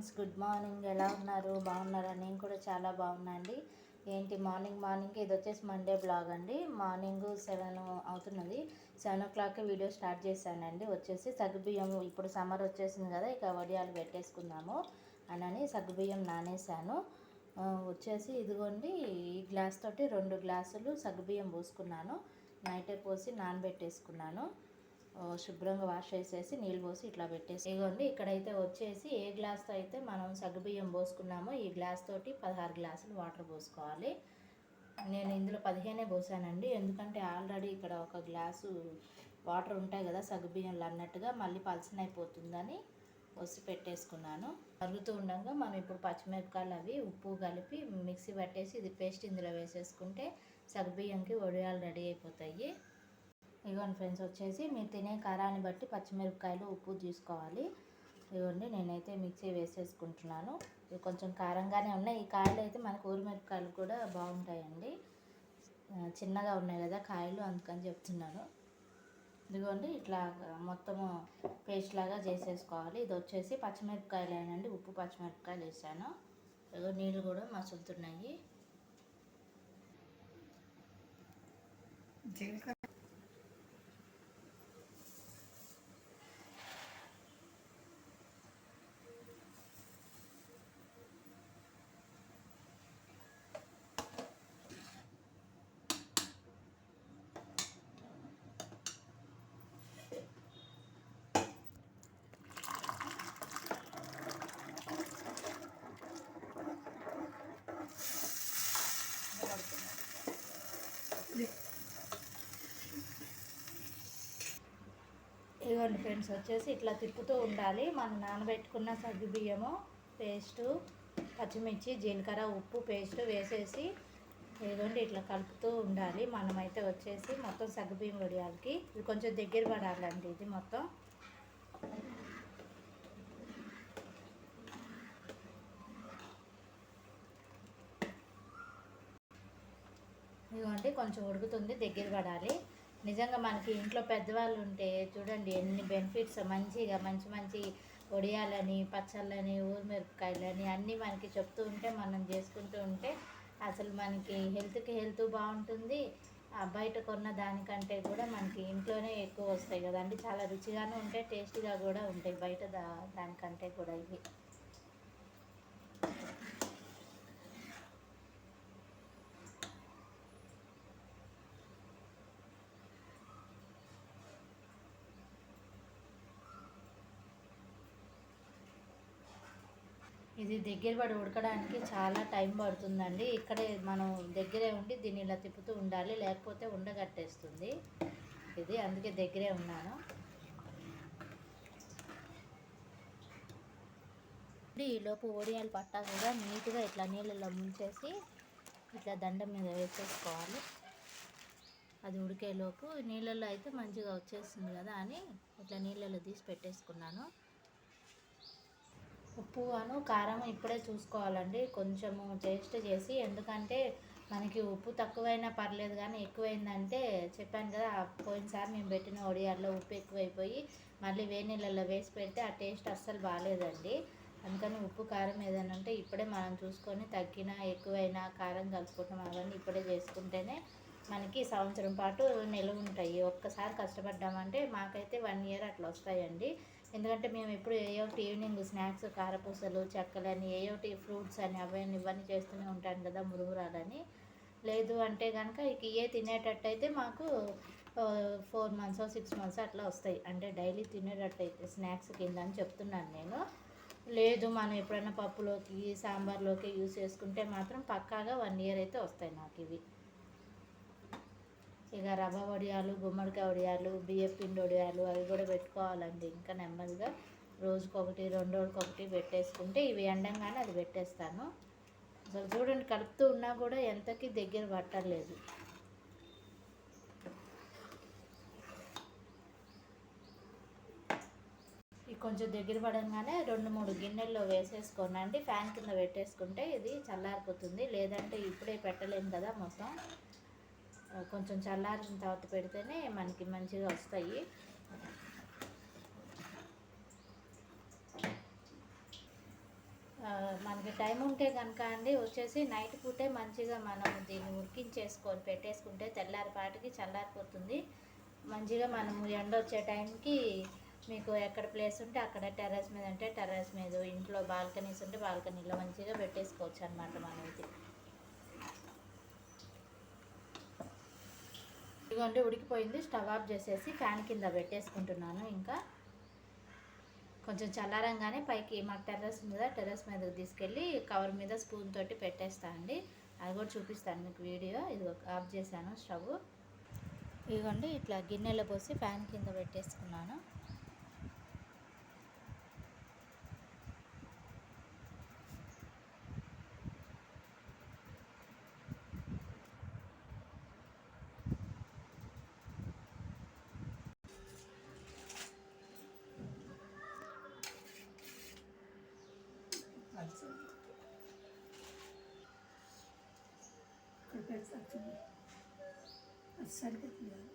Friends good morning. ఎలా ఉన్నారు? బాగున్నారా? నేను కూడా చాలా బాగున్నా అండి. ఏంటి మార్నింగ్? మార్నింగ్ ఇది వచ్చేసి మండే బ్లాగ్ అండి. మార్నింగ్ సెవెన్ అవుతున్నది. Seven o'clock video start చేశానండి. వచ్చేసి సగ్గుబియ్యం ఇప్పుడు సమ్మర్ వచ్చేసింది కదా ఇక వడియాలు పెట్టేసుకుందాము అని సగ్గుబియ్యం నానేసాను వచ్చేసి ఇదిగోండి ఈ గ్లాస్ తోటి రెండు గ్లాసులు సగ్గుబియ్యం పోసుకున్నాను. నైటే పోసి నానబెట్టేసుకున్నాను. శుభ్రంగా వాష్ చేసేసి నీళ్ళు పోసి ఇట్లా పెట్టేసి ఇగోండి ఇక్కడైతే వచ్చేసి ఏ గ్లాస్తో అయితే మనం సగ్గుబియ్యం పోసుకున్నామో ఈ గ్లాస్ తోటి పదహారు గ్లాసులు వాటర్ పోసుకోవాలి. నేను ఇందులో పదిహేనే పోసానండి. ఎందుకంటే ఆల్రెడీ ఇక్కడ ఒక గ్లాసు వాటర్ ఉంటాయి కదా సగ్గుబియ్యంలో అన్నట్టుగా మళ్ళీ పలసన అయిపోతుందని పోసి పెట్టేసుకున్నాను. కరుగుతూ ఉండగా మనం ఇప్పుడు పచ్చిమిరపకాయలు అవి ఉప్పు కలిపి మిక్సీ పట్టేసి ఇది పేస్ట్ ఇందులో వేసేసుకుంటే సగ్గుబియ్యంకి వడియాలు రెడీ అయిపోతాయి. ఇదిగోండి ఫ్రెండ్స్ వచ్చేసి మీరు తినే కారాన్ని బట్టి పచ్చిమిరపకాయలు ఉప్పు తీసుకోవాలి. ఇదిగోండి నేనైతే మిక్సీ వేసేసుకుంటున్నాను. ఇవి కొంచెం కారంగానే ఉన్నాయి. ఈ కాయలు అయితే మనకు ఊరిమిరపకాయలు కూడా బాగుంటాయండి. చిన్నగా ఉన్నాయి కదా కాయలు అందుకని చెప్తున్నాను. ఇదిగోండి ఇట్లా మొత్తము పేస్ట్ లాగా చేసేసుకోవాలి. ఇది వచ్చేసి పచ్చిమిరపకాయలేనండి ఉప్పు పచ్చిమిరపకాయలు వేసాను. ఇదిగో నీళ్ళు కూడా మసులుతున్నాయి. ఇదిగోండి ఫ్రెండ్స్ వచ్చేసి ఇట్లా తిప్పుతూ ఉండాలి. మనం నానబెట్టుకున్న సగ్గు బియ్యము పేస్టు పచ్చిమిర్చి జీలకర్ర ఉప్పు పేస్ట్ వేసేసి ఇదిగోండి ఇట్లా కలుపుతూ ఉండాలి. మనమైతే వచ్చేసి మొత్తం సగ్గు బియ్యం వడియాలకి. ఇది కొంచెం దగ్గర పడాలండి ఇది మొత్తం. ఇదిగోండి కొంచెం ఉడుకుతుంది దగ్గర పడాలి. నిజంగా మనకి ఇంట్లో పెద్దవాళ్ళు ఉంటే చూడండి ఎన్ని బెనిఫిట్స్ మంచిగా మంచి మంచి వడియాలని పచ్చళ్ళని ఊరిమిరపకాయలని అన్నీ మనకి చెప్తూ ఉంటే మనం చేసుకుంటూ ఉంటే అసలు మనకి హెల్త్కి హెల్త్ బాగుంటుంది. ఆ బయట కొన్న దానికంటే కూడా మనకి ఇంట్లోనే ఎక్కువ వస్తాయి కదండి చాలా రుచిగానే ఉంటాయి టేస్టీగా కూడా ఉంటాయి బయట దా దానికంటే కూడా ఇవి. ఇది దగ్గర పడి ఉడకడానికి చాలా టైం పడుతుందండి. ఇక్కడే మనం దగ్గరే ఉండి దీన్ని ఇలా తిప్పుతూ ఉండాలి లేకపోతే ఉండగట్టేస్తుంది. ఇది అందుకే దగ్గరే ఉన్నాను. ఈ లోపు ఓడియాలు పట్టా కూడా నీట్గా ఇట్లా నీళ్ళలో ముంచేసి ఇట్లా దండం మీద వేసేసుకోవాలి. అది ఉడికేలోపు నీళ్ళల్లో అయితే మంచిగా వచ్చేస్తుంది కదా అని ఇట్లా నీళ్ళలో తీసి పెట్టేసుకున్నాను. ఉప్పు అను కారం ఇప్పుడే చూసుకోవాలండి. కొంచెము టేస్ట్ చేసి ఎందుకంటే మనకి ఉప్పు తక్కువైనా పర్లేదు కానీ ఎక్కువైందంటే చెప్పాను కదా పోయినసారి మేము పెట్టిన ఒడియాల్లో ఉప్పు ఎక్కువైపోయి మళ్ళీ వేడి నీళ్ళల్లో వేసి పెడితే ఆ టేస్ట్ అస్సలు బాగాలేదండి అందుకని ఉప్పు కారం ఏదైనా ఉంటే ఇప్పుడే మనం చూసుకొని తగ్గినా ఎక్కువైనా కారం కలుపుకుంటాం. అవన్నీ ఇప్పుడే చేసుకుంటేనే మనకి సంవత్సరం పాటు నిలువ ఉంటాయి ఒక్కసారి కష్టపడ్డామంటే మాకైతే వన్ ఇయర్ అట్లా వస్తాయండి. ఎందుకంటే మేము ఎప్పుడు ఏ ఒకటి ఈవినింగ్ స్నాక్స్ కారపూసలు చెక్కలని ఏ ఒకటి ఫ్రూట్స్ అని అవన్నీ ఇవన్నీ చేస్తూనే ఉంటాను కదా మురుగురాలని లేదు అంటే కనుక ఇక ఏ తినేటట్టయితే మాకు ఫోర్ మంత్స్ సిక్స్ మంత్స్ అట్లా వస్తాయి. అంటే డైలీ తినేటట్టయితే స్నాక్స్ కింద అని చెప్తున్నాను నేను. లేదు మనం ఎప్పుడైనా పప్పులోకి సాంబార్లోకి యూస్ చేసుకుంటే మాత్రం పక్కాగా వన్ ఇయర్ అయితే వస్తాయి నాకు ఇవి. ఇక రవ్వ వడియాలు గుమ్మడికాయ వడియాలు బియ్యం పిండి వడియాలు అవి కూడా పెట్టుకోవాలండి. ఇంకా నెమ్మదిగా రోజుకొకటి రెండు పెట్టేసుకుంటే ఇవి ఎండంగానే అది పెట్టేస్తాను. అసలు చూడండి కలుపుతూ ఉన్నా కూడా ఎంతకి దగ్గర పట్టలేదు కొంచెం దగ్గర పడంగానే రెండు మూడు గిన్నెల్లో వేసేసుకోనండి. ఫ్యాన్ కింద పెట్టేసుకుంటే ఇది చల్లారిపోతుంది. లేదంటే ఇప్పుడే పెట్టలేము కదా మొత్తం. కొంచెం చల్లారిన తర్వాత పెడితేనే మనకి మంచిగా వస్తాయి. మనకి టైం ఉంటే కనుక అండి వచ్చేసి నైట్ పూటే మంచిగా మనం దీన్ని ఉడికించేసుకొని పెట్టేసుకుంటే తెల్లారిపాటికి చల్లారిపోతుంది. మంచిగా మనము ఎండ వచ్చే టైంకి మీకు ఎక్కడ ప్లేస్ ఉంటే అక్కడ టెర్రస్ మీద ఉంటే టెర్రస్ మీద ఇంట్లో బాల్కనీస్ ఉంటే బాల్కనీలో మంచిగా పెట్టేసుకోవచ్చు అనమాట మనం ఇది ఇదిగోండి ఉడికిపోయింది. స్టవ్ ఆఫ్ చేసేసి ఫ్యాన్ కింద పెట్టేసుకుంటున్నాను ఇంకా. కొంచెం చల్లారంగానే పైకి మాకు టెర్రస్ మీద టెర్రస్ మీదకి తీసుకెళ్ళి కవర్ మీద స్పూన్ తోటి పెట్టేస్తా అండి. అది కూడా చూపిస్తాను మీకు వీడియో. ఇది ఆఫ్ చేశాను స్టవ్. ఇదిగోండి ఇట్లా గిన్నెలో పోసి ఫ్యాన్ కింద పెట్టేసుకున్నాను. ఇక్కడ పెడతా చూడు అది సరిగ్గా తీయాలి